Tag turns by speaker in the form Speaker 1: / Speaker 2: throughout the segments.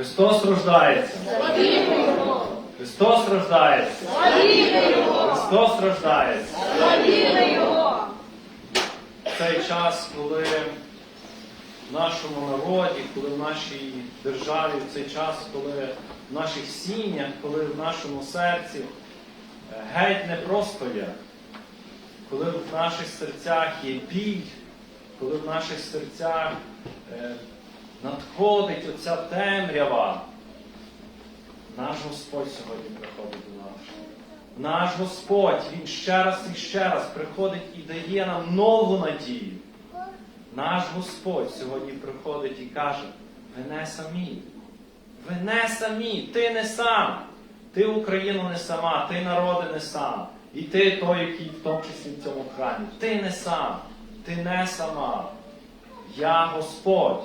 Speaker 1: Христос рождається. Христос рождається. Христос рождається. Цей час, коли в нашому народі, коли в нашій державі, в цей час, коли в наших сім'ях, коли в нашому серці е, геть не просто є, коли в наших серцях є біль, коли в наших серцях е, надходить оця темрява, наш Господь сьогодні приходить до нас. Наш Господь, Він ще раз і ще раз приходить і дає нам нову надію. Наш Господь сьогодні приходить і каже, ви не самі. Ви не самі, ти не сам. Ти Україну не сама, ти народи не сам. І ти той, який в тому числі в цьому храмі. Ти не сам, ти не сама. Я Господь.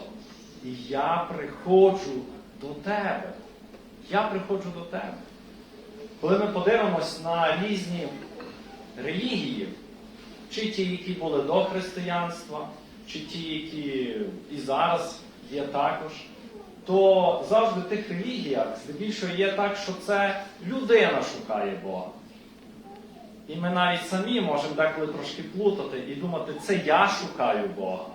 Speaker 1: І я приходжу до тебе. Я приходжу до тебе. Коли ми подивимось на різні релігії, чи ті, які були до християнства, чи ті, які і зараз є також, то завжди в тих релігіях здебільшого є так, що це людина шукає Бога. І ми навіть самі можемо деколи трошки плутати і думати, це я шукаю Бога.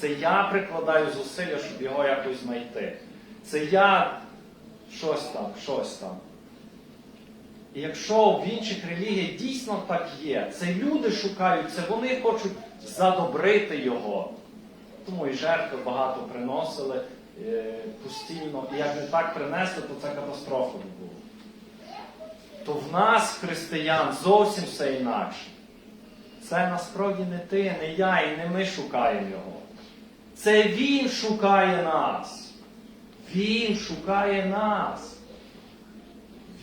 Speaker 1: Це я прикладаю зусилля, щоб його якось знайти. Це я щось там, щось там. І якщо в інших релігіях дійсно так є, це люди шукають, це вони хочуть задобрити його. Тому і жертви багато приносили е, постійно. І як не так принесли, то це катастрофа була. То в нас, християн, зовсім все інакше. Це насправді не ти, не я і не ми шукаємо його. Це Він шукає нас. Він шукає нас.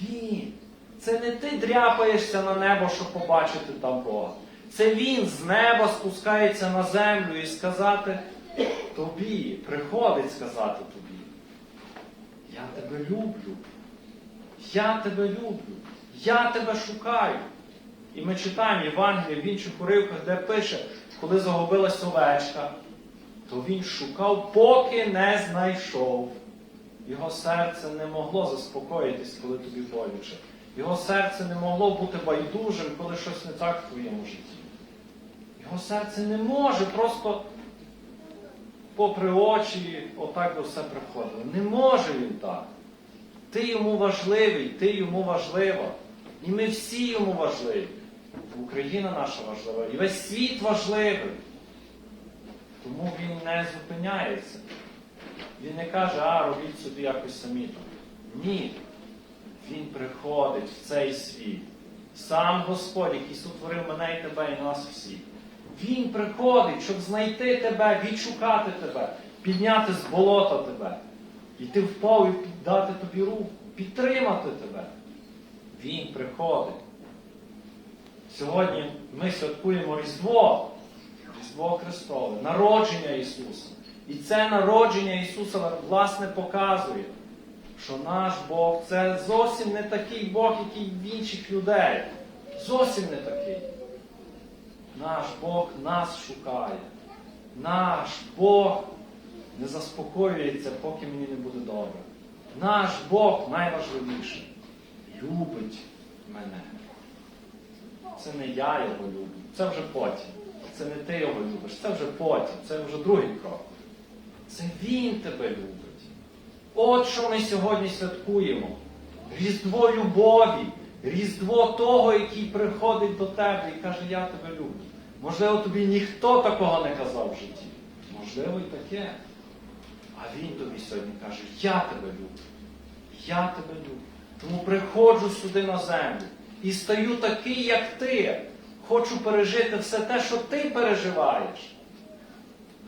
Speaker 1: Він. Це не ти дряпаєшся на небо, щоб побачити там Бога. Це Він з неба спускається на землю і сказати тобі, приходить сказати тобі. Я тебе люблю. Я тебе люблю. Я тебе шукаю. І ми читаємо Євангеліє в інших уривках, де пише, коли загубилась овечка, то він шукав, поки не знайшов. Його серце не могло заспокоїтись, коли тобі боляче. Його серце не могло бути байдужим, коли щось не так в твоєму житті. Його серце не може просто попри очі отак до все приходило. Не може він так. Ти йому важливий, ти йому важлива. І ми всі йому важливі. Україна наша важлива. І весь світ важливий. Тому він не зупиняється. Він не каже, а робіть собі якось самі. Ні. Він приходить в цей світ. Сам Господь, який сотворив мене і тебе, і нас всіх. Він приходить, щоб знайти тебе, відшукати тебе, підняти з болота тебе. І ти впав і дати тобі руку, підтримати тебе. Він приходить. Сьогодні ми святкуємо Різдво, Різдво Христове, народження Ісуса. І це народження Ісуса власне показує, що наш Бог це зовсім не такий Бог, який в інших людей. Зовсім не такий. Наш Бог нас шукає. Наш Бог не заспокоюється, поки мені не буде добре. Наш Бог найважливіший. Любить мене. Це не я його люблю, це вже потім. Це не ти його любиш, це вже потім, це вже другий крок. Це Він тебе любить. От що ми сьогодні святкуємо. Різдво любові, Різдво того, який приходить до тебе і каже, я тебе люблю. Можливо, тобі ніхто такого не казав в житті. Можливо, і таке. А він тобі сьогодні каже, я тебе люблю. Я тебе люблю. Тому приходжу сюди на землю і стаю такий, як ти. Хочу пережити все те, що ти переживаєш.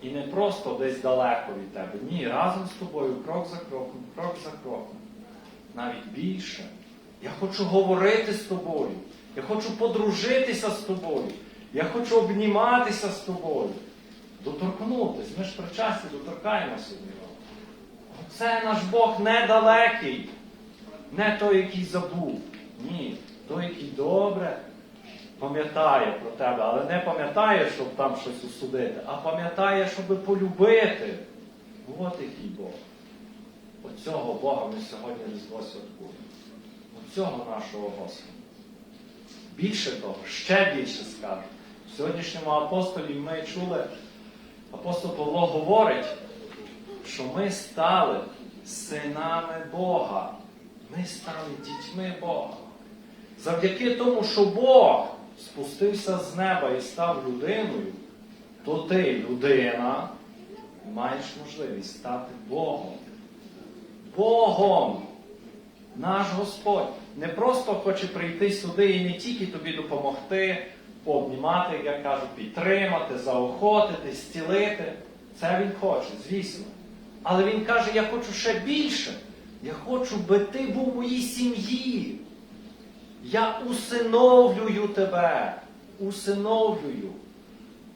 Speaker 1: І не просто десь далеко від тебе. Ні, разом з тобою, крок за кроком, крок за кроком. Навіть більше. Я хочу говорити з тобою. Я хочу подружитися з тобою. Я хочу обніматися з тобою. Доторкнутись. Ми ж причасті доторкаємося до нього. Оце наш Бог недалекий. Не той, який забув. Ні. Той, який добре пам'ятає про тебе, але не пам'ятає, щоб там щось усудити, а пам'ятає, щоб полюбити. От який Бог. Оцього Бога ми сьогодні Різдво святкуємо. Оцього нашого Господа. Більше того, ще більше скажу. В сьогоднішньому апостолі ми чули, апостол Павло говорить, що ми стали синами Бога. Ми стали дітьми Бога. Завдяки тому, що Бог спустився з неба і став людиною, то ти, людина, маєш можливість стати Богом. Богом! Наш Господь не просто хоче прийти сюди і не тільки тобі допомогти, пообнімати, як я кажу, підтримати, заохотити, зцілити. Це Він хоче, звісно. Але Він каже, я хочу ще більше. Я хочу, би ти був у моїй сім'ї. Я усиновлюю тебе. Усиновлюю.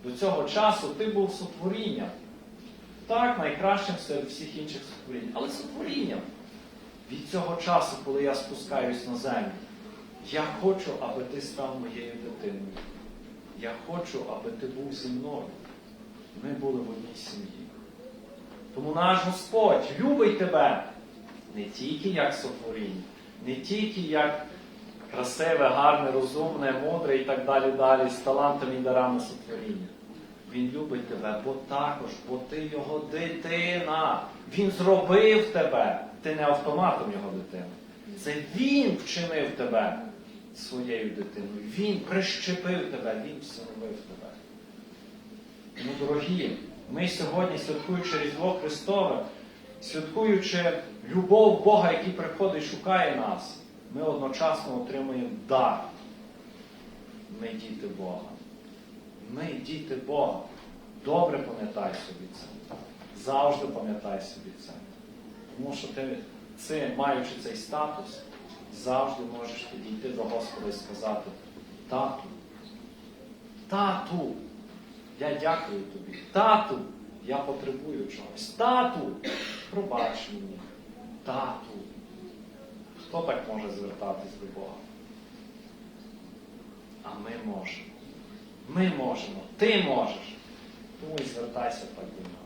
Speaker 1: До цього часу ти був сотворінням. Так, найкращим серед всіх інших сотворінь. Але сотворінням. Від цього часу, коли я спускаюсь на землю, я хочу, аби ти став моєю дитиною. Я хочу, аби ти був зі мною. Ми були в одній сім'ї. Тому наш Господь любить тебе не тільки як сотворіння, не тільки як красиве, гарне, розумне, мудре і так далі, далі, з талантами і дарами сотворіння. Він любить тебе, бо також, бо ти його дитина. Він зробив тебе. Ти не автоматом його дитина. Це він вчинив тебе своєю дитиною. Він прищепив тебе, він встановив тебе. Тому, дорогі, ми сьогодні, святкуючи Різдво Христове, святкуючи любов Бога, який приходить і шукає нас, ми одночасно отримуємо дар. Ми діти Бога. Ми діти Бога. Добре пам'ятай собі це. Завжди пам'ятай собі це. Тому що ти, цим, маючи цей статус, завжди можеш підійти до Господа і сказати, тату, тату, я дякую тобі. Тату, я потребую чогось. Тату, пробач мені. Тату. Хто так може звертатись до Бога? А ми можемо. Ми можемо. Ти можеш. Тому і звертайся так до нього.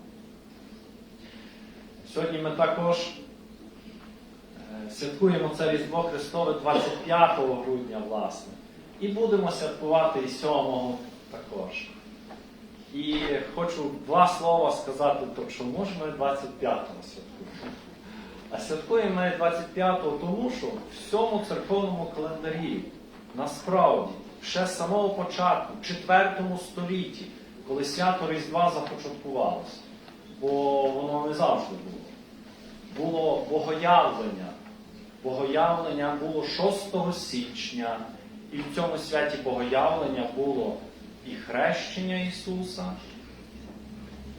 Speaker 1: Сьогодні ми також е, святкуємо це Різдво Христове 25 грудня, власне. І будемо святкувати і 7 також. І хочу два слова сказати, то ж ми 25-го святкуємо? А святкуємо ми 25-го тому, що в всьому церковному календарі насправді ще з самого початку, в 4 столітті, коли свято Різдва започаткувалося, бо воно не завжди було. Було богоявлення. Богоявлення було 6 січня, і в цьому святі богоявлення було і хрещення Ісуса,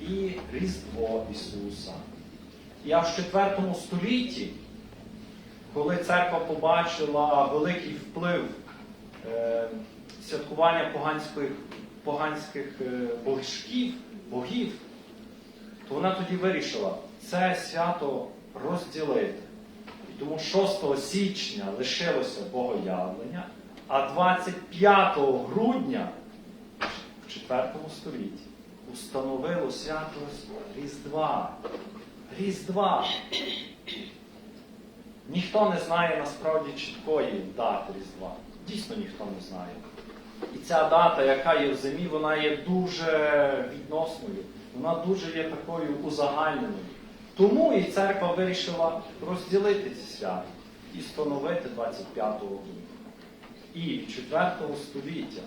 Speaker 1: і Різдво Ісуса. Аж в 4 столітті, коли церква побачила великий вплив е, святкування поганських, поганських е, божків, богів, то вона тоді вирішила це свято розділити. І тому 6 січня лишилося богоявлення, а 25 грудня в 4 столітті установило свято Різдва. Різдва. Ніхто не знає насправді чіткої дати Різдва. Дійсно ніхто не знає. І ця дата, яка є в зимі, вона є дуже відносною, вона дуже є такою узагальненою. Тому і церква вирішила розділити ці свята і встановити 25 грудня. І в 4 століття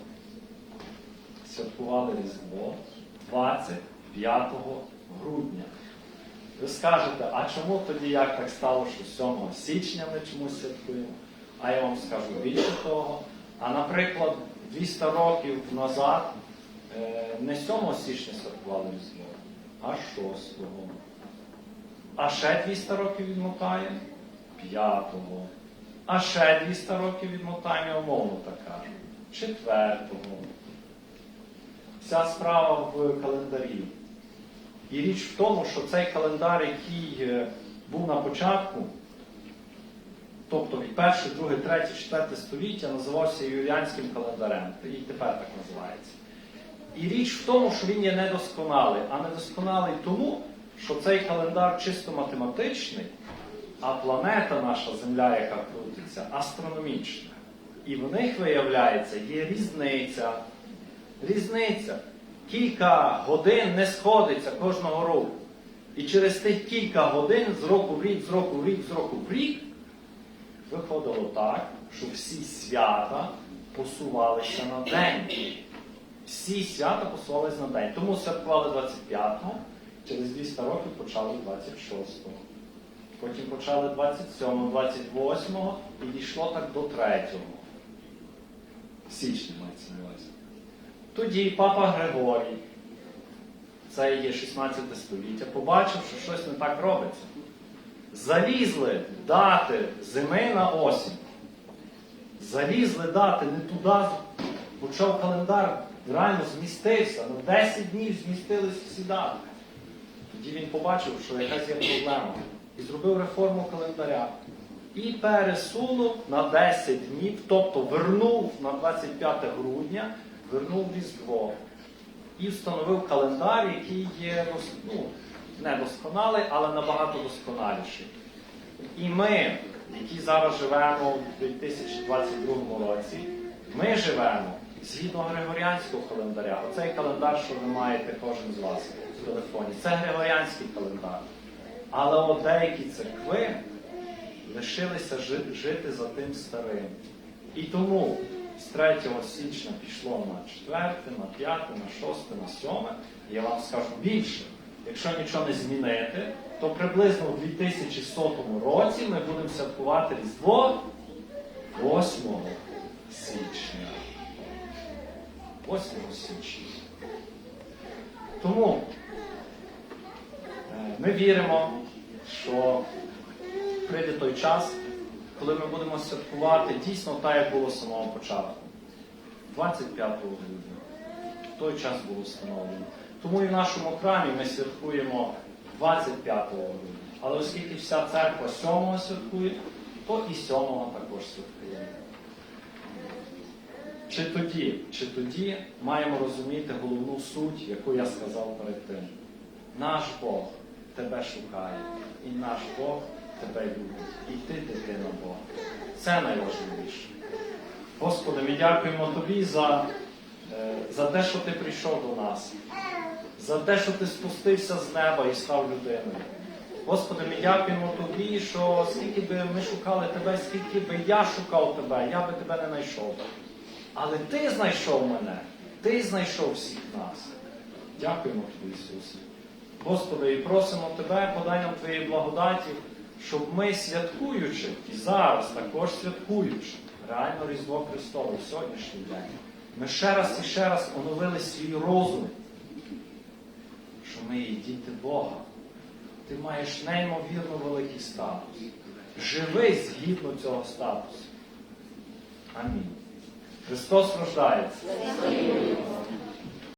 Speaker 1: святкували Різдво 25 грудня. Ви скажете, а чому тоді як так стало, що 7 січня ми чомусь святкуємо? А я вам скажу більше того. А наприклад, 200 років назад е, не 7 січня святкували Різдво, а 6. А ще 200 років відмотаємо 5. А ще 200 років відмотаємо, умовно так кажу, 4. Вся справа в календарі. І річ в тому, що цей календар, який е, був на початку, тобто від 1, 2, 3, 4 століття, називався Юліанським календарем, і тепер так називається. І річ в тому, що він є недосконалий, а недосконалий тому, що цей календар чисто математичний, А планета наша Земля, яка крутиться, астрономічна. І в них, виявляється, є різниця. Різниця. Кілька годин не сходиться кожного року. І через тих кілька годин з року в рік, з року в рік, з року в рік виходило так, що всі свята посувалися на день. Всі свята посувалися на день. Тому святкували 25-го, через 200 років почали 26-го. Потім почали 27-го, 28-го і дійшло так до 3-го. Січня мається на увазі. Тоді папа Григорій, це є 16 століття, побачив, що щось не так робиться. Залізли дати зими на осінь. Залізли дати не туди, почав календар, реально змістився. На 10 днів змістились всі дати. Тоді він побачив, що якась є проблема. І зробив реформу календаря. І пересунув на 10 днів, тобто вернув на 25 грудня, вернув Різдво. І встановив календар, який є ну, не досконалий, але набагато досконаліший. І ми, які зараз живемо в 2022 році, ми живемо згідно Григоріанського календаря. Оцей календар, що ви маєте кожен з вас в телефоні, це Григоріанський календар. Але от деякі церкви лишилися жити за тим старим. І тому з 3 січня пішло на 4, на 5, на 6, на 7. І я вам скажу більше. Якщо нічого не змінити, то приблизно у 2100 році ми будемо святкувати Різдво 8 січня. 8 січня. Тому е, ми віримо, що прийде той час, коли ми будемо святкувати дійсно так, як було з самого початку. 25 грудня. Той час було встановлено. Тому і в нашому храмі ми святкуємо 25 грудня. Але оскільки вся церква 7 святкує, то і 7 також святкуємо. Чи тоді, чи тоді маємо розуміти головну суть, яку я сказав перед тим. Наш Бог тебе шукає, і наш Бог тебе. І ти дитина Бога. Це найважливіше. Господи, ми дякуємо Тобі за, е, за те, що Ти прийшов до нас, за те, що Ти спустився з неба і став людиною. Господи, ми дякуємо Тобі, що скільки би ми шукали Тебе, скільки би я шукав Тебе, я би Тебе не знайшов. Але Ти знайшов мене, Ти знайшов всіх нас. Дякуємо Тобі, Ісусе. Господи, і просимо Тебе, подай нам Твоєї благодаті, щоб ми святкуючи, і зараз також святкуючи, реально Різдво Христове в сьогоднішній день, ми ще раз і ще раз оновили свій розум, що ми є діти Бога. Ти маєш неймовірно великий статус. Живи згідно цього статусу. Амінь. Христос рождається.